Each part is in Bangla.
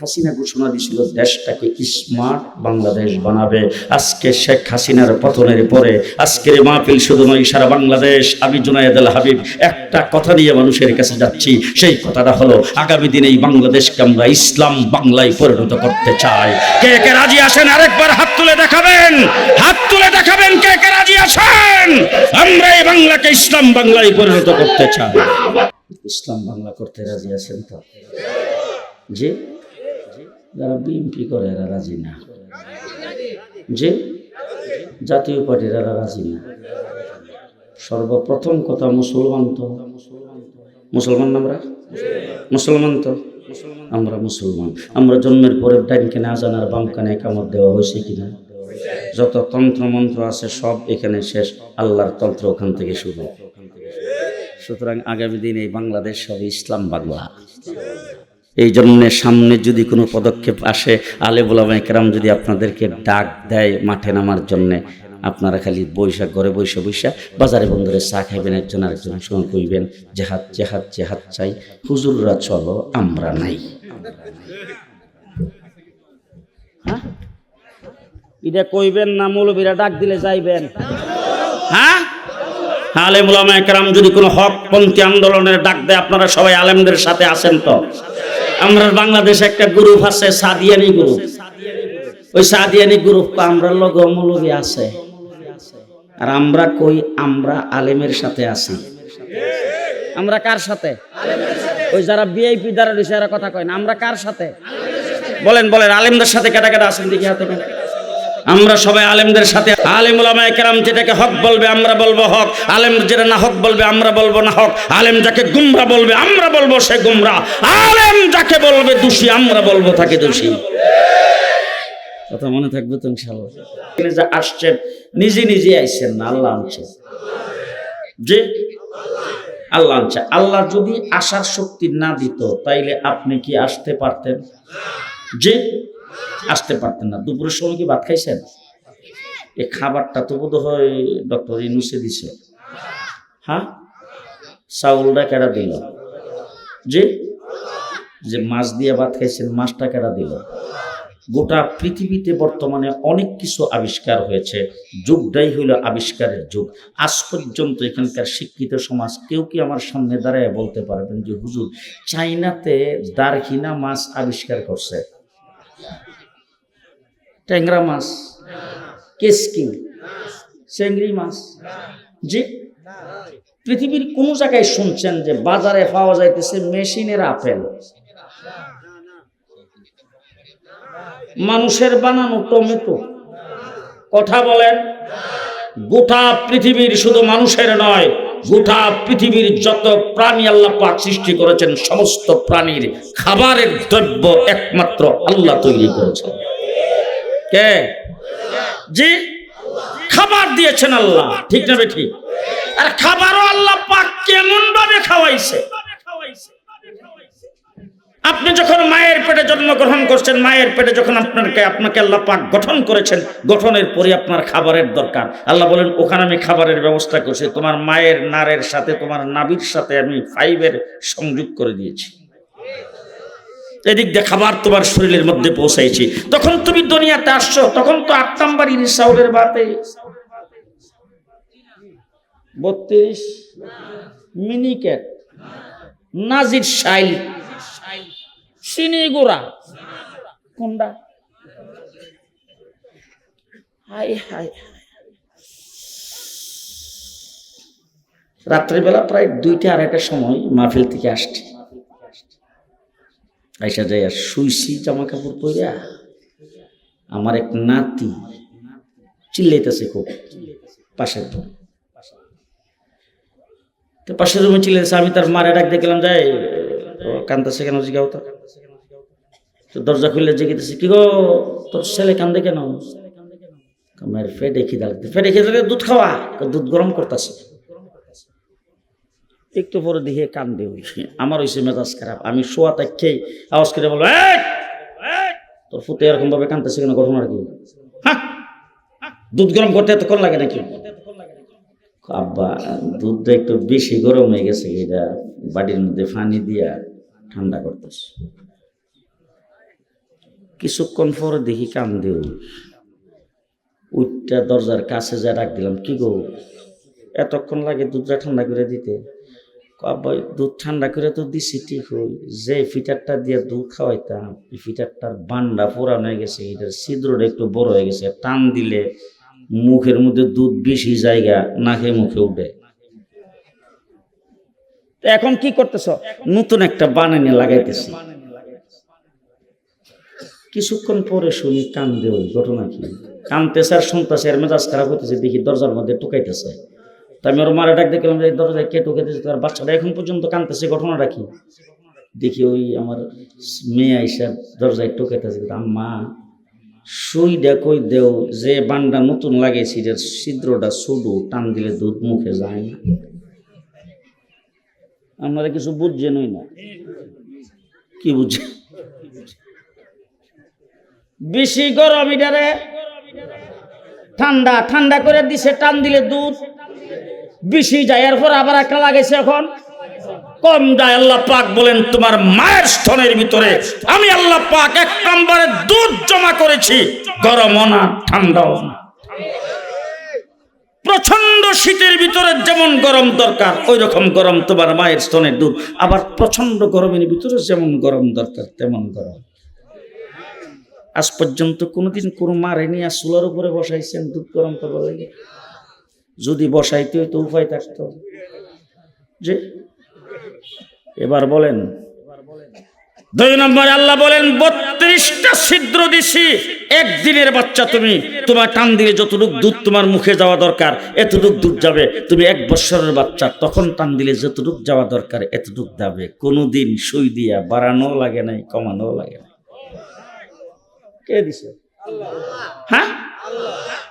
হাসিনা ঘোষণা দিছিল দেশটাকে স্মার্ট বাংলাদেশ বানাবে? আজকে শেখ হাসিনার পতনের পরে আজকের মাহফিল শুধু নয় সারা বাংলাদেশ আমি জুনায়েদ আল হাবিব একটা কথা নিয়ে মানুষের কাছে যাচ্ছি। সেই কথাটা হলো আগামী দিনে এই বাংলাদেশকে আমরা ইসলাম বাংলায় পরিণত করতে চাই। কে কে রাজি আসেন আরেকবার হাত তুলে দেখাবেন। হাত তুলে দেখাবেন কে কে রাজি আসেন আমরা এই বাংলাকে ইসলাম বাংলায় পরিণত করতে চাই। ইসলাম বাংলা করতে রাজি আছেন তো? যে যারা বিএনপি করে এরা রাজি না। যে জাতীয় পার্টির এরা রাজি না। সর্বপ্রথম কথা মুসলমান তো। মুসলমান আমরা? মুসলমান তো। আমরা মুসলমান। আমরা জন্মের পরে ডাইন কেনে আজান আর বাম কানে একামত দেওয়া হয়েছে কিনা? যত তন্ত্র মন্ত্র আছে সব এখানে শেষ। আল্লাহর তন্ত্র ওখান থেকে শুরু। সুতরাং আগামী দিন এই বাংলাদেশ হবে ইসলাম বাংলা। এই জন্যে সামনে যদি কোনো পদক্ষেপ আসে আলে বোলামা একরাম যদি আপনাদেরকে ডাক দেয় মাঠে নামার জন্যে, আপনারা খালি বৈশাখ ঘরে বৈশা বৈশা বাজারে বন্ধুরে চা খাইবেন, একজন আরেকজন সঙ্গে কইবেন জেহাদ জেহাদ জেহাদ চাই, হুজুররা চলো, আমরা নাই। হ্যাঁ? এটা কইবেন না, মৌলবীরা ডাক দিলে যাইবেন। হ্যাঁ? আলেম একরাম যদি কোনো হকপন্থী আন্দোলনের ডাক দেয়, আপনারা সবাই আলেমদের সাথে আছেন তো? আমরা বাংলাদেশে একটা গ্রুপ আছে, সাদিয়ানি গ্রুপ ওই সাদিয়ানি গ্রুপ আমরা লগ আছে। আর আমরা কই? আমরা আলেমের সাথে আছি। আমরা কার সাথে? ওই যারা বিআইপি দ্বারা রয়েছে, এরা কথা কয় না। আমরা কার সাথে? বলেন বলেন, আলেমদের সাথে কেটা কেটা আছেন দেখি হাতে আমরা সবাই আলেমদের সাথে, আলেম ওলামা একরাম যেটাকে হক বলবে আমরা বলব হক, আলেম যেটা না হক বলবে আমরা বলব না হক, আলেম যাকে গুমরা বলবে আমরা বলব সে গুমরা, আলেম যাকে বলবে দোষী আমরা বলব তাকে দোষী। কথা মনে থাকবে তো ইনশাআল্লাহ। যে আসছেন, নিজে নিজে আইছেন না, আল্লাহ আনছেন যে আল্লাহ আনছে। আল্লাহ যদি আসার শক্তি না দিত, তাইলে আপনি কি আসতে পারতেন? যে আসতে পারতেন না। দুপুরের সময় কি ভাত খাইছেন? এই খাবারটা তো বোধ হয় ডক্টর ইনুসে দিছে। হ্যাঁ? চাউলটা কেডা দিল? যে যে মাছ দিয়ে ভাত খাইছেন, মাছটা কেডা দিল? গোটা পৃথিবীতে বর্তমানে অনেক কিছু আবিষ্কার হয়েছে। যুগটাই হইল আবিষ্কারের যুগ। আজ পর্যন্ত এখানকার শিক্ষিত সমাজ কেউ কি আমার সামনে দাঁড়ায় বলতে পারবেন যে, হুজুর চাইনাতে দারহিনা মাছ আবিষ্কার করছে? ট্যাংরা মাছ কেসকি চেংড়ি মাছ জি পৃথিবীর কোন জায়গায় শুনছেন যে বাজারে পাওয়া যাইতেছে মেশিনের আপেল। মানুষের বানানো টমেটো। কথা বলেন, গোটা পৃথিবীর শুধু মানুষের নয় গোটা পৃথিবীর যত প্রাণী আল্লাহ পাক সৃষ্টি করেছেন, সমস্ত প্রাণীর খাবারের দ্রব্য একমাত্র আল্লাহ তৈরি করেছেন। কে? জি? খাবার দিয়েছেন আল্লাহ। ঠিক না ঠিক আর খাবারও আল্লাহ পাক কেমন ভাবে খাওয়াইছে? আপনি যখন মায়ের পেটে জন্মগ্রহণ করছেন, মায়ের পেটে যখন আপনাকে আপনাকে আল্লাহ পাক গঠন করেছেন, গঠনের পরে আপনার খাবারের দরকার। আল্লাহ বলেন, ওখানে আমি খাবারের ব্যবস্থা করছি, তোমার মায়ের নারের সাথে, তোমার নাবির সাথে আমি ফাইবের সংযোগ করে দিয়েছি। এদিক দিয়ে খাবার তোমার শরীরের মধ্যে পৌঁছাইছি। তখন তুমি দুনিয়াতে আসছো, তখন তো আট নাম্বারই চাউলের বাতে। বত্রিশ মিনিকেট, নাজির শাইল চিনি কোনটা? হাই হাই রাত্রিবেলা প্রায় দুইটা আড়াইটার সময় মাহফিল থেকে আসছি। আইসা যাই আর শুইছি জামা কাপড় পরিয়া আমার এক নাতি চিল্লাইতেছে খুব পাশের রুম। তো পাশের রুমে চিল্লাইতেছে, আমি তার মারে ডাক দেখলাম যাই কান্দাছে কেন জিগাও তো দরজা খুললে জেগেতেছে কি গো, তোর ছেলে কান্দে কেন আমার ফেটে খিদা লাগতে ফেটে খিদা লাগতে দুধ খাওয়া দুধ গরম করতেছে একটু পরে দেখে কান্দে ওই আমার হয়েছে মেজাজ খারাপ, আমি শোয়া শোয়াতে খেয়ে আওয়াজ করে বলব, "এই! এই! তোর ফুটে এরকম ভাবে কান্দতেছে কেন ঘটনার কি দুধ গরম করতে এতক্ষণ লাগে নাকি আব্বা দুধটা একটু বেশি গরম হয়ে গেছে এটা বাটির মধ্যে পানি দিয়া ঠান্ডা করতেছে। কিছুক্ষণ পরে দেখি কান দেও উঠটা দরজার কাছে যা ডাক দিলাম কি গো? এতক্ষণ লাগে দুধটা ঠান্ডা করে দিতে। কয়, দুধ ঠান্ডা করে তো দিছি ঠিক হই। যে ফিটারটা দিয়ে দুধ খাওয়াইতাম ফিটারটার বান্ডা পুরানো হয়ে গেছে এটার ছিদ্রটা একটু বড় হয়ে গেছে টান দিলে মুখের মধ্যে দুধ বেশি জায়গা নাকে মুখে উঠে। তো এখন কি করতেছ? নতুন একটা বানানি লাগাইতেছি। কিছুক্ষণ পরে শুনি কান্দে ওই ঘটনা কি? কানতেছে আর শুনতেছে আর মেজাজ খারাপ হইতেছে, দেখি দরজার মধ্যে টুকাইতেছে তা আমি ওর মারা ডাক দেখলাম যে দরজায় কে টুকাইতেছে তার বাচ্চাটা? এখন পর্যন্ত কানতেছে, ঘটনাটা কি? দেখি ওই আমার মেয়ে আইসা দরজায় টুকাইতেছে আম্মা সুইডা কই দেও যে বান্ডা নতুন লাগাইছি এটার ছিদ্রটা শুধু টান দিলে দুধ মুখে যায় না। আপনারা কিছু বুঝছেনই না। কি বুঝছেন বেশি গরম এটারে ঠান্ডা ঠান্ডা করে দিছে, টান দিলে দুধ। বেশি যায়, এরপর আবার একটা লাগাইছে এখন। কম যায়, আল্লাহ পাক বলেন, তোমার মায়ের স্তনের ভিতরে আমি আল্লাহ পাক এক নম্বরে দুধ জমা করেছি। গরমও না, ঠান্ডাও না। প্রচণ্ড শীতের ভিতরে যেমন গরম দরকার ওই রকম গরম তোমার মায়ের স্তনের দুধ। আবার প্রচণ্ড গরমের ভিতরে যেমন গরম দরকার, তেমন গরম। আজ পর্যন্ত কোনোদিন কোনো মারে নিয়ে চুলার উপরে বসাইছেন দুধ গরম করবার লাগে? যদি বসাইতে হইতো উপায় থাকতো। যে, এবার বলেন দুই নম্বরে আল্লাহ বলেন, বত্রিশটা ছিদ্র দিছি, একদিনের বাচ্চা তুমি, তোমার টান দিলে যতটুক দুধ তোমার মুখে যাওয়া দরকার, এতটুক দুধ যাবে। তুমি এক বৎসরের বাচ্চা, তখন টান দিলে যতটুক যাওয়া দরকার, এতটুক যাবে। কোনোদিন সুই দিয়া বাড়ানো লাগে নাই কমানো লাগে নাই। কে দিছে? হ্যাঁ?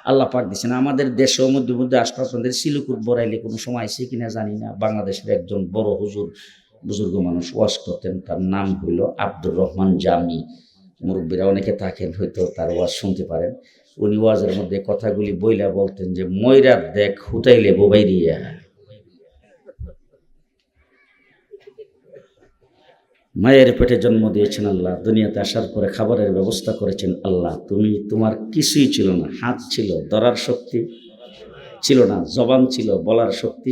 আল্লাহ পাক দিছেন আমাদের দেশেও মধ্যে মধ্যে আশপাশ আমাদের সিলুকুর বড়াইলে কোনো সময় আছে কিনা জানি না। বাংলাদেশের একজন বড় হুজুর বুজুর্গ মানুষ ওয়াশ করতেন, তার নাম হইল আব্দুর রহমান জামি। মুরব্বীরা অনেকে থাকেন, হয়তো তার ওয়াজ শুনতে পারেন। উনি ওয়াজের মধ্যে কথাগুলি বইলা বলতেন যে, ময়রা দেখ হুতাইলে বোবাইরিয়া মায়ের পেটে জন্ম দিয়েছেন আল্লাহ, দুনিয়াতে আসার পরে খাবারের ব্যবস্থা করেছেন আল্লাহ। তুমি, তোমার কিছুই ছিল না, হাত ছিল, ধরার শক্তি ছিল না, জবান ছিল, বলার শক্তি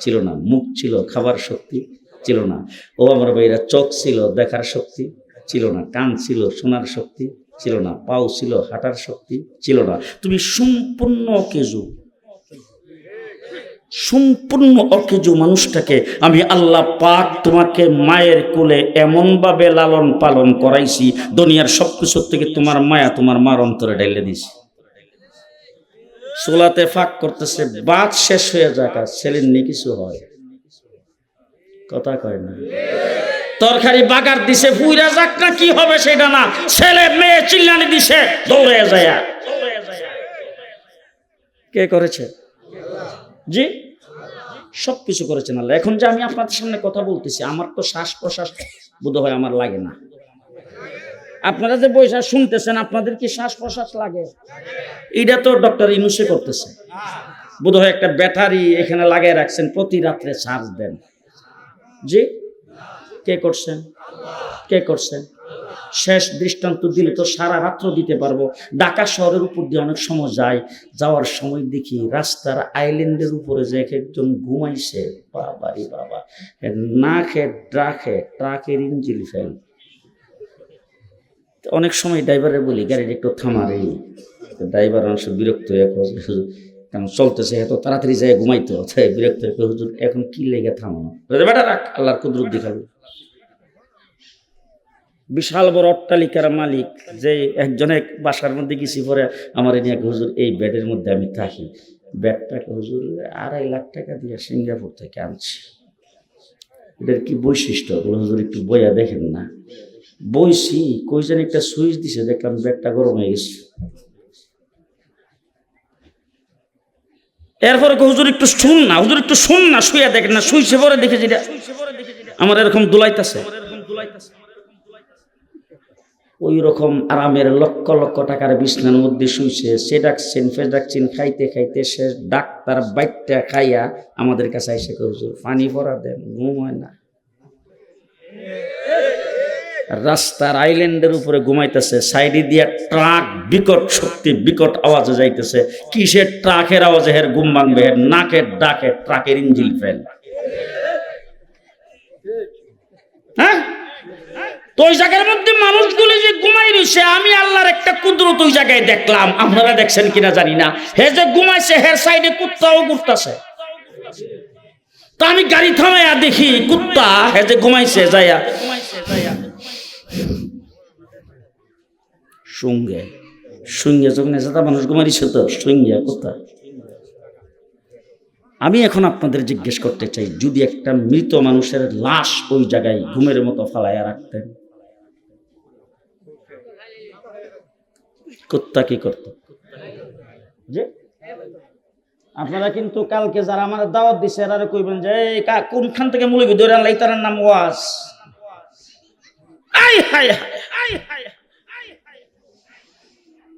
ছিল না, মুখ ছিল, খাবার শক্তি ছিল না। ও আমার ভাইরা চোখ ছিল, দেখার শক্তি ছিল না। কান ছিল, শোনার শক্তি ছিল না। পাও ছিল, হাঁটার শক্তি ছিল না। তুমি সম্পূর্ণ অকেজু। সম্পূর্ণ অকেজু মানুষটাকে আমি আল্লাহ পাক তোমাকে মায়ের কোলে এমনভাবে লালন পালন করাইছি, দুনিয়ার সব কিছুর থেকে তোমার মায়া তোমার মার অন্তরে ডাইলে দিছি। সোলাতে ফাঁক করতেছে, বাদ শেষ হয়ে যাক ছেলের নিয়ে কিছু হয়। কথা কয় না। তরকারি বাগার দিছে, পুইরা যাক না, কি হবে সেটা না। ছেলে, মেয়ে চিল্লানি দিছে দৌড়ে যায় কে করেছে? জি? সব কিছু করেছেন আল্লাহ। এখন যে আমি আপনাদের সামনে কথা বলতেছি, আমার তো শ্বাস প্রশ্বাস বোধ হয় আমার লাগে না। আপনারা যে বৈশাখ শুনতেছেন, আপনাদের কি শ্বাস প্রশ্বাস লাগে? এটা তো ডক্টর ইনুসে করতেছে। বোধ হয় একটা ব্যাটারি এখানে লাগিয়ে রাখছেন, প্রতি রাত্রে চার্জ দেন। জি? কে করছেন? কে করছেন? শেষ দৃষ্টান্ত দিলে তো সারা রাত্র দিতে পারব। ঢাকা শহরের উপর দিয়ে অনেক সময় যায়। যাওয়ার সময় দেখি রাস্তার আইল্যান্ডের উপরে যে এক একজন ঘুমাইছে। বাবারি বাবা। না খেয়ে ট্রাকে ট্রাকের ইঞ্জিল ফেল। অনেক সময় ড্রাইভারে বলি, গাড়িটা একটু থামারে ড্রাইভার অনেক বিরক্ত হয়ে কারণ চলতেছে, এত তাড়াতাড়ি যায় ঘুমাইতো তাই বিরক্ত হয়ে হুজুর, এখন কি লেগে থামানো? বেটা রাখ, আল্লাহর কুদরত দেখাবে বিশাল বড় অট্টালিকার মালিক, যে একজন এক বাসার মধ্যে গেছি পরে আমার এনে এক হুজুর, এই বেডের মধ্যে আমি থাকি। বেডটাকে হুজুর, আড়াই লাখ টাকা দিয়ে সিঙ্গাপুর থেকে আনছি। এটার কি বৈশিষ্ট্য? হুজুর, একটু বইয়া দেখেন না। বইছি, কই যেন একটা সুইচ দিছে, দেখলাম বেডটা গরম হয়ে গেছে। এরপরে হুজুর, একটু শুন না, হুজুর, একটু শুন না শুয়ে দেখেন না, শুইছে পরে দেখে যেটা আমার এরকম দুলাইতাছে। ওই রকম আরামের লক্ষ লক্ষ টাকার বিছনার মধ্যে শুইছে, সে ডাকছেন ফেস ডাকছেন, খাইতে খাইতে সে ডাক্তার বাইকটা খাইয়া আমাদের কাছে এসে হুজুর, পানি ভরা দেন, ঘুম হয় না। রাস্তার আইল্যান্ডের উপরে ঘুমাইতেছে, সাইডে দিয়া ট্রাক, বিকট শক্তি, বিকট আওয়াজে যাইতেছে। কিসের ট্রাকের আওয়াজে হের ঘুম ভাঙবে? হের নাকের ডাকে ট্রাকের ইঞ্জিল ফেল। হ্যাঁ? তো ওই জায়গার মধ্যে মানুষগুলি যে ঘুমাই রয়েছে, আমি আল্লাহর একটা কুদরত ওই জায়গায় দেখলাম। আপনারা দেখছেন কিনা জানি না। হে যে ঘুমাইছে, হের সাইডে কুত্তাও ঘুরতাছে। তা আমি গাড়ি থামাইয়া দেখি, কুত্তা হে যে ঘুমাইছে যাইয়া সঙ্গে সঙ্গে যখন মানুষ ঘুমাইছে তো সঙ্গে কুত্তা আমি এখন আপনাদের জিজ্ঞেস করতে চাই, যদি একটা মৃত মানুষের লাশ ওই জায়গায় ঘুমের মতো ফালাইয়া রাখতেন, কুত্তা কি করত? যে? আপনারা কিন্তু কালকে যারা আমার দাওয়াত দিছে এরা কইবেন যে কোনখান থেকে মুলবি? ধরে আনলাই তার নাম আই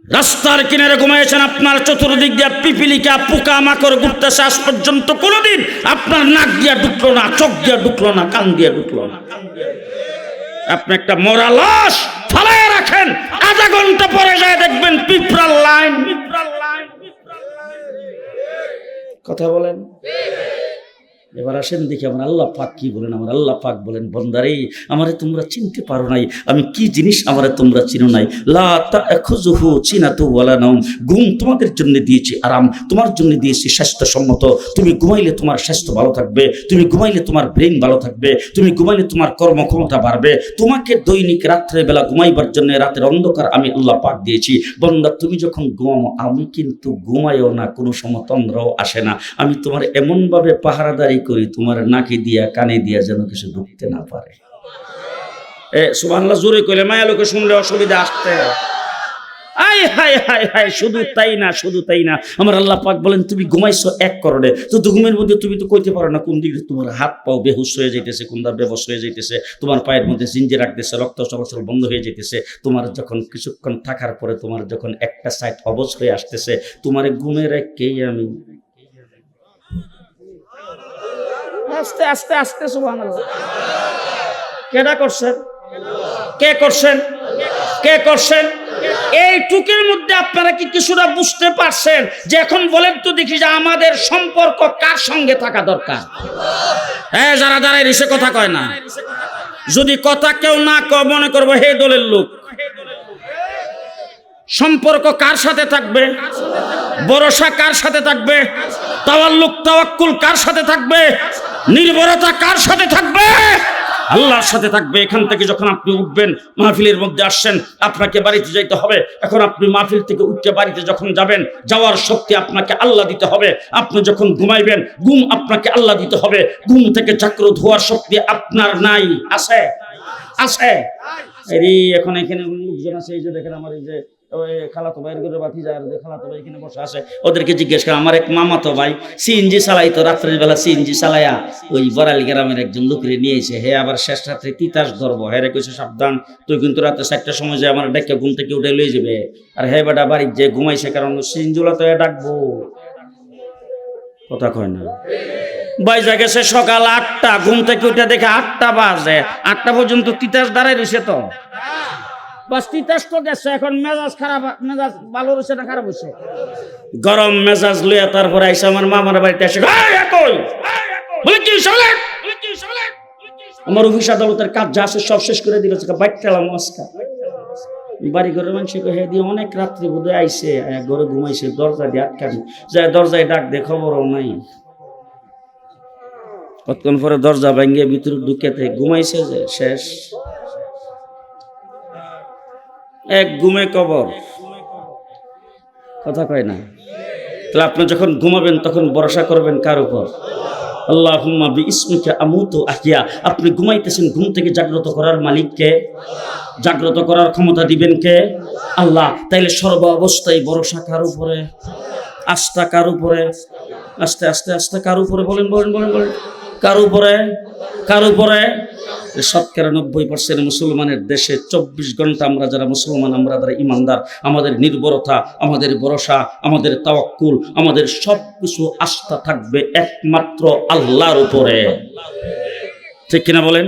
রাস্তার কিনারে ঘুমাইছেন আপনার চতুর্দিক দিয়ে পিপিলিকা, পোকা, মাকড় ঘুরতেছে আজ পর্যন্ত কোনোদিন আপনার নাক দিয়া ঢুকলো না, চোখ দিয়া ঢুকলো না, কান দিয়া ঢুকলো না। আপনি একটা মরা লাশ ফালাইয়া রাখেন, আধা ঘণ্টা পরে যায় দেখবেন পিঁপড়ার লাইন। কথা বলেন। এবার আসেন দেখি আমার আল্লাহ পাক কি বলেন, আমার আল্লাহ পাক বলেন, বন্দারে, আমারে তোমরা চিনতে পারো নাই, আমি কি জিনিস আমারে তোমরা চিনো নাই? লা তাখুযুহু চিনাতু ওয়ালা নাওম, ঘুম তোমাদের জন্য দিয়েছি আরাম, তোমার জন্য দিয়েছি স্বাস্থ্যসম্মত, তুমি ঘুমাইলে তোমার স্বাস্থ্য ভালো থাকবে, তুমি ঘুমাইলে তোমার ব্রেন ভালো থাকবে, তুমি ঘুমাইলে তোমার কর্মক্ষমতা বাড়বে, তোমাকে দৈনিক রাত্রে বেলা ঘুমাইবার জন্য রাতের অন্ধকার আমি আল্লাহ পাক দিয়েছি। বন্দা, তুমি যখন ঘুমাও, আমি কিন্তু ঘুমাইও না, কোনো সময় তন্দ্রাও আসে না। আমি তোমার এমনভাবে পাহারাদারি করি, তোমার নাকি দিয়া, কানে দিয়া যেন কিছু ঢুকতে না পারে। এ জোরে কইলে মায়া লোকে শুনলে অসুবিধা আসতে শুধু তাই না, শুধু তাই না। আমার আল্লাহ পাক বলেন, তুমি ঘুমাইছো এক করণে। তো ঘুমের মধ্যে তুমি তো কইতে পারো না কোন দিকে তোমার হাত পাও বেহুশ হয়ে যাইতেছে কোনটা বেবস হয়ে যাইতেছে, তোমার পায়ের মধ্যে জিঞ্জে রাখতেছে, রক্ত চলাচল বন্ধ হয়ে যাইতেছে, তোমার যখন কিছুক্ষণ থাকার পরে তোমার যখন একটা সাইড অবশ হয়ে আসতেছে, তোমার ঘুমের কেই আমি আস্তে আস্তে আস্তে, সুবহানাল্লাহ। কেডা করছেন? কে করছেন? কে করছেন? এই টুকের মধ্যে আপনারা কি কিছুটা বুঝতে পারছেন? যে এখন বলেন তো দেখি যে আমাদের সম্পর্ক কার সঙ্গে থাকা দরকার? হ্যাঁ যারা দাঁড়ায় রিসে কথা কয় না। যদি কথা কেউ না মনে করব হে দলের লোক। সম্পর্ক কার সাথে থাকবে? ভরসা কার সাথে থাকবে? তাওয়াল্লুক, তাওয়াক্কুল কার সাথে থাকবে? নির্ভরতা কার সাথে থাকবে? আল্লাহর সাথে থাকবে। এখান থেকে যখন আপনি উঠবেন, মাহফিলের মধ্যে আসছেন, আপনাকে বাড়িতে যাইতে হবে। এখন আপনি মাহফিল থেকে উঠতে বাড়িতে যখন যাবেন, যাওয়ার শক্তি আপনাকে আল্লাহ দিতে হবে। আপনি যখন ঘুমাইবেন, ঘুম আপনাকে আল্লাহ দিতে হবে। ঘুম থেকে জাগ্রত ধোয়ার শক্তি আপনার নাই। আছে? আছে? এখন এখানে লোকজন আছে, এই যে দেখেন আমার এই যে খালাতো ভাইয়ের ঘরে বাতি যায় যে খালাতো ভাই এখানে বসে ওদেরকে জিজ্ঞেস আমার এক মামাতো ভাই সিএনজি রাত্রের বেলা সিএনজি ওই গ্রামের একজন লোকরে হে আবার শেষ রাত্রে তিতাস ধরবো। হ্যাঁ সাবধান, তুই কিন্তু রাতে সময় যে আমার ঘুম থেকে উঠে লয়ে যাবে। আর হে বেটা বাড়ির যে ঘুমাইছে, কারণ সিএনজিওলা তো ডাকবো। কথা কয় না। বাইজা গেছে সকাল আটটা, ঘুম থেকে উঠে দেখে আটটা বাজে। আটটা পর্যন্ত তিতাস দাঁড়াই রয়েছে তো। তিতাস তো গেছে এখন মেজাজ খারাপ মেজাজ ভালো রয়েছে না খারাপ হয়েছে? গরম মেজাজ লইয়া তারপরে আইসা আমার মামার বাড়িতে আসে "এই, এ কই? বলে কি হইছে? আমার অফিস আদালতের কাজ যা আছে সব শেষ করে দিল বাইক আজকা বাড়ি ঘরের মানুষ হে দিয়ে অনেক রাত্রি বোধহয় আইসে ঘরে ঘুমাইছে দরজা দিয়ে আটকানি যায় দরজায় ডাক দে খবরও নাই। কতক্ষণ পরে দরজা ভেঙে ভিতরে ঢুকেতে ঘুমাইছে যে শেষ। এক ঘুমে কবর। কথা কয় না? তাহলে আপনি যখন ঘুমাবেন, তখন ভরসা করবেন কার উপর? আল্লাহ ইসমিকে আমুতো আহিয়া আপনি ঘুমাইতেছেন, ঘুম থেকে জাগ্রত করার মালিককে। জাগ্রত করার ক্ষমতা দিবেন কে? আল্লাহ। তাইলে সর্ব অবস্থায় ভরসা কার উপরে? আস্থা কার উপরে? আস্তে আস্তে আস্তে কার উপরে? বলেন বলেন বলেন বলেন। কার উপরে? কার উপরে? শতকরা নব্বই পার্সেন্ট মুসলমানের দেশে চব্বিশ ঘণ্টা আমরা যারা মুসলমান, আমরা যারা ইমানদার, আমাদের নির্ভরতা, আমাদের ভরসা, আমাদের তাওয়াক্কুল, আমাদের সব কিছু আস্থা থাকবে একমাত্র আল্লাহর উপরে। ঠিক কিনা বলেন?